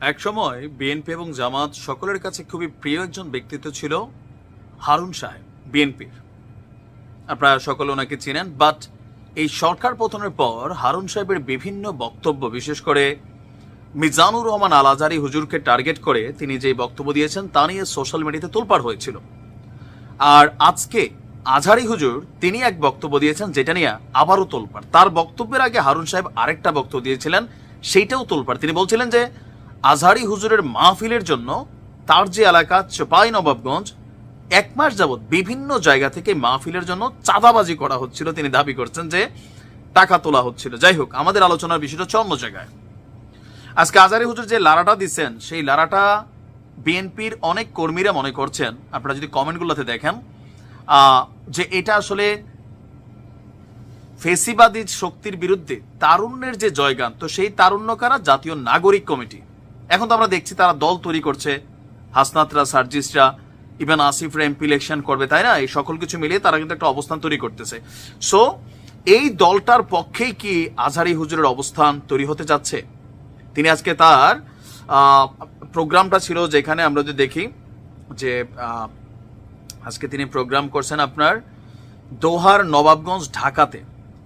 একসময় বিএনপি এবং জামাত সকলের কাছে খুবই প্রিয় একজন ব্যক্তিত্ব ছিল হারুন সাহেব বিএনপির আপনারা সকলে ওনাকে চিনেন বাট এই সরকার পতনের পর হারুন সাহেবের বিভিন্ন বক্তব্য, বিশেষ করে মিজানুর রহমান আল আজারি হুজুরকে টার্গেট করে তিনি যে বক্তব্য দিয়েছেন, তা নিয়ে সোশ্যাল মিডিয়াতে তোলপাড় হয়েছিল। আর আজকে আজহারি হুজুর তিনি এক বক্তব্য দিয়েছেন যেটা নিয়ে আবারও তোলপাড়। তার বক্তব্যের আগে হারুন সাহেব আরেকটা বক্তব্য দিয়েছিলেন, সেইটাও তোলপাড়। তিনি বলছিলেন যে আজহারি হুজুরের মাহফিলের জন্য তার যে এলাকা চোপাই নবাবগঞ্জ, এক মাস যাবৎ বিভিন্ন জায়গা থেকে মাহফিলের জন্য চাঁদাবাজি করা হচ্ছিল। তিনি দাবি করছেন যে টাকা তোলা হচ্ছিল। যাই হোক, আমাদের আলোচনার বিষয়টা হচ্ছে অন্য জায়গায়। আজকে আজারি হুজুর যে লারাটা দিচ্ছেন, সেই লারাটা বিএনপির অনেক কর্মীরা মনে করছেন। আপনারা যদি কমেন্টগুলোতে দেখেন যে এটা আসলে ফেসিবাদী শক্তির বিরুদ্ধে তারুণ্যের যে জয়গান, তো সেই তারুণ্য কারা জাতীয় নাগরিক কমিটি এখন তো আমরা দেখছি তারা দল তৈরি করছে। হাসনাতরা, সার্জিসরা, ইভেন আসিফরা এমপি ইলেকশন করবে, তাই না? এই সকল কিছু মিলিয়ে তারা কিন্তু একটা অবস্থান তৈরি করতেছে। সো এই দলটার পক্ষেই কি আজহারি হুজুরের অবস্থান তৈরি হতে যাচ্ছে? তিনি আজকে তার প্রোগ্রামটা ছিল যেখানে আমরা যদি দেখি যে আজকে তিনি প্রোগ্রাম করছেন আপনার দোহার নবাবগঞ্জ, ঢাকাতে।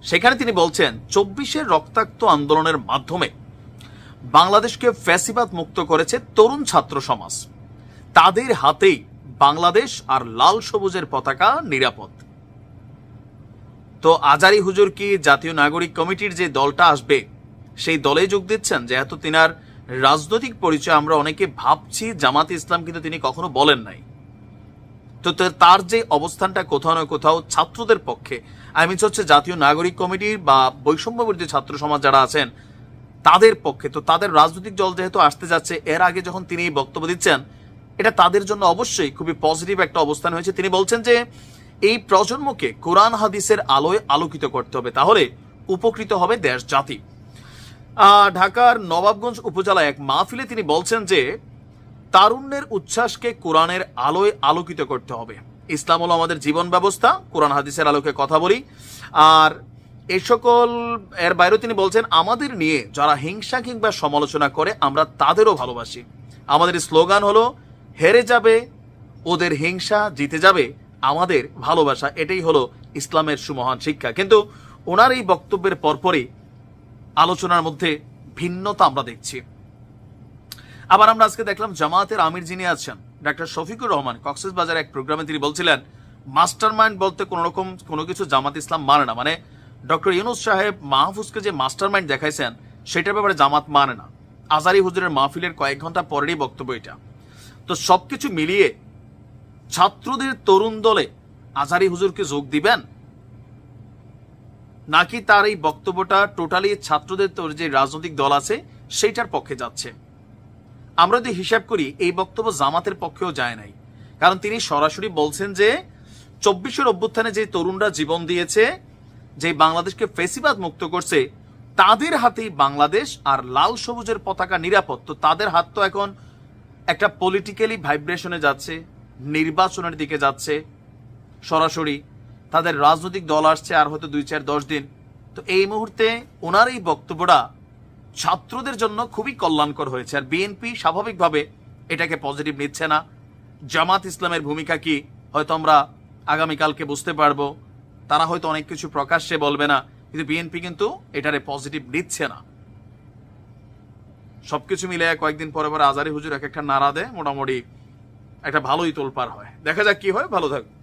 সেখানে তিনি বলছেন, চব্বিশের রক্তাক্ত আন্দোলনের মাধ্যমে বাংলাদেশকে ফ্যাসিবাদ মুক্ত করেছে তরুণ ছাত্র সমাজ। তাদের হাতেই বাংলাদেশ আর লাল সবুজের পতাকা নিরাপদ। তো আজারি হুজুর কি জাতীয় নাগরিক কমিটির যে দলটা আসবে, সেই দলে যোগ দিচ্ছেন? যেহেতু তিনার রাজনৈতিক পরিচয় আমরা অনেকে ভাবছি, জামাত ইসলাম কিন্তু তিনি কখনো বলেন নাই। তো তার যে অবস্থানটা কোথাও না কোথাও ছাত্রদের পক্ষে, আই মিনস হচ্ছে জাতীয় নাগরিক কমিটির বা বৈষম্য বিরোধী ছাত্র সমাজ যারা আছেন তাদের পক্ষে। তো তাদের রাজনৈতিক দল যেহেতু আসতে যাচ্ছে, এর আগে যখন তিনি এই বক্তব্য দিচ্ছেন, এটা তাদের জন্য অবশ্যই খুবই পজিটিভ একটা অবস্থান হয়েছে। তিনি বলছেন যে, এই প্রজন্মকে কোরআন হাদিসের আলোয় আলোকিত করতে হবে, তাহলে উপকৃত হবে দেশ জাতি। ঢাকার নবাবগঞ্জ উপজেলায় এক মাহফিলে তিনি বলছেন যে, তারুণ্যের উচ্ছ্বাসকে কোরআনের আলোয় আলোকিত করতে হবে। ইসলাম হলো আমাদের জীবন ব্যবস্থা, কোরআন হাদিসের আলোকে কথা বলি। আর এ সকল, এর বাইরেও তিনি বলছেন, আমাদের নিয়ে যারা হিংসা কিংবা সমালোচনা করে, আমরা তাদেরও ভালোবাসি। আমাদের স্লোগান হলো, হেরে যাবে, ওদের হিংসা জিতে যাবে, আমাদের ভালোবাসা। এটাই হলো ইসলামের সুমহান শিক্ষা। কিন্তু ওনার এই বক্তব্যের পরপরই আলোচনার মধ্যে ভিন্নতা আমরা দেখছি। আবার আমরা আজকে দেখলাম জামায়াতের আমির যিনি আছেন, ডাক্তার শফিকুর রহমান কক্সেস বাজার এক প্রোগ্রামে তিনি বলছিলেন মাস্টার মাইন্ড বলতে কোনো রকম কোনো কিছু জামাত ইসলাম মানে না। মানে ডক্টর ইউনুস সাহেব মাহফুজকে যে মাস্টার মাইন্ড দেখাইছেন, সেটার ব্যাপারে জামাত মানে না। আজারি হুজুরের মাহফিলের কয়েক ঘণ্টা পরেরই বক্তব্য এটা। তো সবকিছু মিলিয়ে ছাত্রদের তরুণ দলে আজারি হুজুরকে যোগ দিবেন? নাকি তার এই বক্তব্যটা টোটালি ছাত্রদের তোর যে রাজনৈতিক দল আছে, সেইটার পক্ষে যাচ্ছে? আমরা যদি হিসাব করি, এই বক্তব্য জামাতের পক্ষেও যায় নাই। কারণ তিনি সরাসরি বলছেন যে, চব্বিশের অভ্যুত্থানে যে তরুণরা জীবন দিয়েছে যে বাংলাদেশকে ফেসিবাদ মুক্ত করছে, তাদের হাতেই বাংলাদেশ আর লাল সবুজের পতাকা নিরাপদ। তো তাদের হাত তো এখন একটা পলিটিক্যালি ভাইব্রেশনে যাচ্ছে, নির্বাচনের দিকে যাচ্ছে সরাসরি। তাদের রাজনৈতিক দল আসছে আর হয়তো দুই চার দশ দিন। তো এই মুহূর্তে ওনার এই বক্তব্যটা ছাত্রদের জন্য খুবই কল্যাণকর হয়েছে। আর বিএনপি স্বাভাবিকভাবে এটাকে পজিটিভ নিচ্ছে না। জামাত ইসলামের ভূমিকা কি, হয়তো আমরা আগামীকালকে বুঝতে পারব। তারা হয়তো অনেক কিছু প্রকাশ্যে বলবে না, কিন্তু বিএনপি কিন্তু এটারে পজিটিভ নিচ্ছে না। সবকিছু মিলে কয়েকদিন পরে পরে আজারি হুজুর এক একটা নাড়া দেয়, মোটামুটি একটা ভালোই তোলপার হয়। দেখা যাক কি হয়, ভালো থাকবে